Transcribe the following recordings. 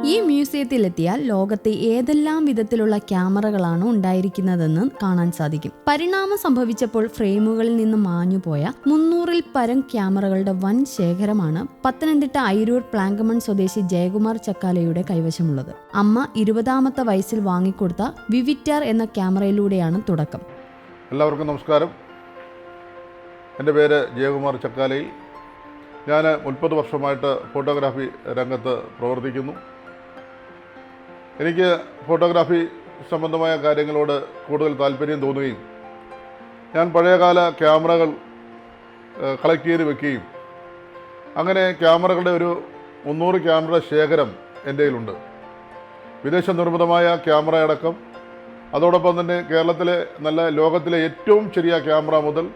മ്യൂസിയത്തിലെത്തിയാൽ ലോകത്തെ ഏതെല്ലാം വിധത്തിലുള്ള ക്യാമറകളാണ് ഉണ്ടായിരിക്കുന്നതെന്ന് കാണാൻ സാധിക്കും. പരിണാമം സംഭവിച്ചപ്പോൾ ഫ്രെയിമുകളിൽ നിന്ന് മാഞ്ഞുപോയ മുന്നൂറിൽ പരം ക്യാമറകളുടെ വൻ ശേഖരമാണ് പത്തനംതിട്ട അയിരൂർ പ്ലാങ്കമൺ സ്വദേശി ജയകുമാർ ചക്കാലയുടെ കൈവശമുള്ളത്. അമ്മ ഇരുപതാമത്തെ വയസ്സിൽ വാങ്ങിക്കൊടുത്ത വിവിറ്റാർ എന്ന ക്യാമറയിലൂടെയാണ് തുടക്കം. എല്ലാവർക്കും നമസ്കാരം. എന്റെ പേര് ജയകുമാർ ചക്കാലയിൽ. ഞാൻ മുപ്പത് വർഷമായിട്ട് ഫോട്ടോഗ്രാഫി രംഗത്ത് പ്രവർത്തിക്കുന്നു. എനിക്ക് ഫോട്ടോഗ്രാഫി സംബന്ധമായ കാര്യങ്ങളോട് കൂടുതൽ താല്പര്യം തോന്നുകയും ഞാൻ പഴയകാല ക്യാമറകൾ കളക്ട് ചെയ്ത് വെക്കുകയും അങ്ങനെ ക്യാമറകളുടെ ഒരു മുന്നൂറ് ക്യാമറ ശേഖരം എന്റെ കയ്യിലുണ്ട്. വിദേശ നിർമ്മിതമായ ക്യാമറ അടക്കം അതോടൊപ്പം തന്നെ കേരളത്തിലെ നല്ല ലോകത്തിലെ ഏറ്റവും ചെറിയ ക്യാമറ മുതൽ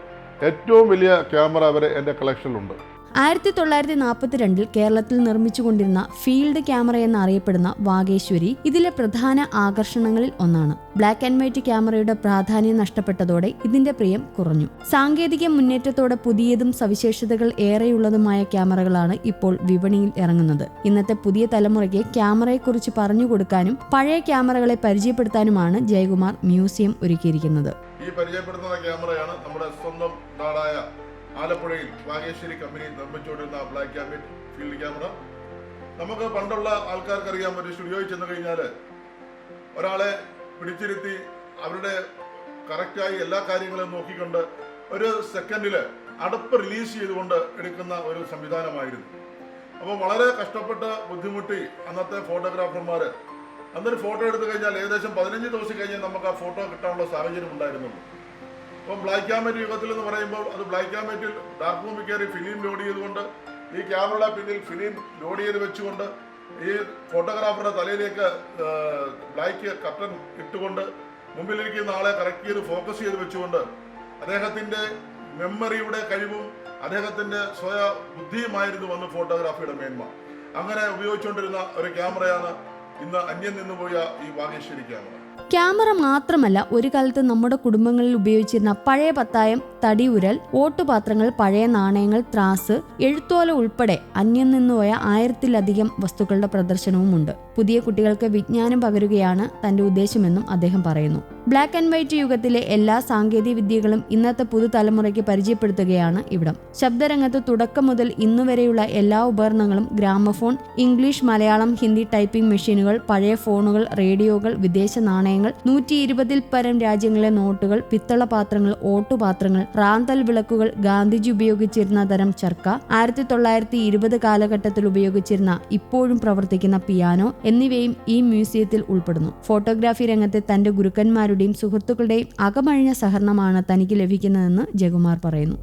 ഏറ്റവും വലിയ ക്യാമറ വരെ എന്റെ കളക്ഷനിലുണ്ട് ആയിരത്തി തൊള്ളായിരത്തി നാൽപ്പത്തിരണ്ടിൽ കേരളത്തിൽ നിർമ്മിച്ചുകൊണ്ടിരുന്ന ഫീൽഡ് ക്യാമറ എന്നറിയപ്പെടുന്ന വാഗേശ്വരി ഇതിലെ പ്രധാന ആകർഷണങ്ങളിൽ ഒന്നാണ്. ബ്ലാക്ക് ആൻഡ് വൈറ്റ് ക്യാമറയുടെ പ്രാധാന്യം നഷ്ടപ്പെട്ടതോടെ ഇതിന്റെ പ്രിയം കുറഞ്ഞു. സാങ്കേതിക മുന്നേറ്റത്തോടെ പുതിയതും സവിശേഷതകൾ ഏറെയുള്ളതുമായ ക്യാമറകളാണ് ഇപ്പോൾ വിപണിയിൽ ഇറങ്ങുന്നത്. ഇന്നത്തെ പുതിയ തലമുറയ്ക്ക് ക്യാമറയെക്കുറിച്ച് പറഞ്ഞു കൊടുക്കാനും പഴയ ക്യാമറകളെ പരിചയപ്പെടുത്താനുമാണ് ജയകുമാർ മ്യൂസിയം ഒരുക്കിയിരിക്കുന്നത്. ഈ പരിചയപ്പെടുത്തുന്ന ക്യാമറയാണ് നമ്മുടെ സ്വന്തം നാടായ ആലപ്പുഴയിൽ വാഗേശ്വരി കമ്പനി നിർമ്മിച്ചുകൊണ്ടിരുന്ന ബ്ലാക്ക് ആൻഡ് ഫീൽഡ് ക്യാമറ നമുക്ക് പണ്ടുള്ള ആൾക്കാർക്കറിയാം ഒരു സ്റ്റുഡിയോയിൽ ചെന്ന് കഴിഞ്ഞാൽ ഒരാളെ പിടിച്ചിരുത്തി അവരുടെ കറക്റ്റായി എല്ലാ കാര്യങ്ങളും നോക്കിക്കൊണ്ട് ഒരു സെക്കൻഡിൽ അടുപ്പ് റിലീസ് ചെയ്തുകൊണ്ട് എടുക്കുന്ന ഒരു സംവിധാനമായിരുന്നു. അപ്പോൾ വളരെ കഷ്ടപ്പെട്ട് ബുദ്ധിമുട്ടി അന്നത്തെ ഫോട്ടോഗ്രാഫർമാർ അന്നൊരു ഫോട്ടോ എടുത്തു കഴിഞ്ഞാൽ ഏകദേശം പതിനഞ്ച് ദിവസം കഴിഞ്ഞ് നമുക്ക് ആ ഫോട്ടോ കിട്ടാനുള്ള സാഹചര്യം ഉണ്ടായിരുന്നുള്ളൂ. അപ്പം ബ്ലാക്ക് ആൻഡ് യുഗത്തിൽ എന്ന് പറയുമ്പോൾ അത് ബ്ലാക്ക് വൈറ്റിൽ ഡാർക്ക് റൂമിൽ കയറി ഫിലിം ലോഡ് ചെയ്തുകൊണ്ട് ഈ ക്യാമറയുടെ പിന്നിൽ ഫിലിം ലോഡ് ചെയ്ത് വെച്ചുകൊണ്ട് ഈ ഫോട്ടോഗ്രാഫറുടെ തലയിലേക്ക് ബ്ലാക്ക് കട്ടൻ ഇട്ടുകൊണ്ട് മുമ്പിലിരിക്കുന്ന ആളെ കറക്റ്റ് ചെയ്ത് ഫോക്കസ് ചെയ്ത് വെച്ചുകൊണ്ട് അദ്ദേഹത്തിന്റെ മെമ്മറിയുടെ കഴിവും അദ്ദേഹത്തിന്റെ സ്വയ ബുദ്ധിയുമായിരുന്നു വന്ന് ഫോട്ടോഗ്രാഫിയുടെ മേന്മ. അങ്ങനെ ഉപയോഗിച്ചുകൊണ്ടിരുന്ന ഒരു ക്യാമറയാണ് ഇന്ന് അന്യം നിന്നുപോയ ഈ വാഗേശ്വരി ക്യാമറ ക്യാമറ മാത്രമല്ല ഒരു കാലത്ത് നമ്മുടെ കുടുംബങ്ങളിൽ ഉപയോഗിച്ചിരുന്ന പഴയ പത്തായം തടിയുരൽ ഓട്ടുപാത്രങ്ങൾ പഴയ നാണയങ്ങൾ ത്രാസ് എഴുത്തോല ഉൾപ്പെടെ അന്യം നിന്നുപോയ ആയിരത്തിലധികം വസ്തുക്കളുടെ പ്രദർശനവുമുണ്ട്. പുതിയ കുട്ടികൾക്ക് വിജ്ഞാനം പകരുകയാണ് തന്റെ ഉദ്ദേശമെന്നും അദ്ദേഹം പറയുന്നു. ബ്ലാക്ക് ആൻഡ് വൈറ്റ് യുഗത്തിലെ എല്ലാ സാങ്കേതിക വിദ്യകളും ഇന്നത്തെ പുതുതലമുറയ്ക്ക് പരിചയപ്പെടുത്തുകയാണ് ഇവിടം. ശബ്ദരംഗത്ത് തുടക്കം മുതൽ ഇന്നുവരെയുള്ള എല്ലാ ഉപകരണങ്ങളും gramophone English Malayalam Hindi typing മെഷീനുകൾ പഴയ ഫോണുകൾ റേഡിയോകൾ വിദേശ നാണയങ്ങൾ നൂറ്റി ഇരുപതിൽ പരം രാജ്യങ്ങളിലെ നോട്ടുകൾ പിത്തള പാത്രങ്ങൾ ഓട്ടുപാത്രങ്ങൾ റാന്തൽ വിളക്കുകൾ ഗാന്ധിജി ഉപയോഗിച്ചിരുന്ന തരം ചർക്ക ആയിരത്തി തൊള്ളായിരത്തി ഇരുപത് കാലഘട്ടത്തിൽ ഉപയോഗിച്ചിരുന്ന ഇപ്പോഴും പ്രവർത്തിക്കുന്ന പിയാനോ എന്നിവയും ഈ മ്യൂസിയത്തിൽ ഉൾപ്പെടുന്നു. ഫോട്ടോഗ്രാഫി രംഗത്തെ തന്റെ ഗുരുക്കന്മാരുടെയും സുഹൃത്തുക്കളുടെയും അകമഴിഞ്ഞ സഹകരണമാണ് തനിക്ക് ലഭിക്കുന്നതെന്ന് ജഗുമാർ പറയുന്നു.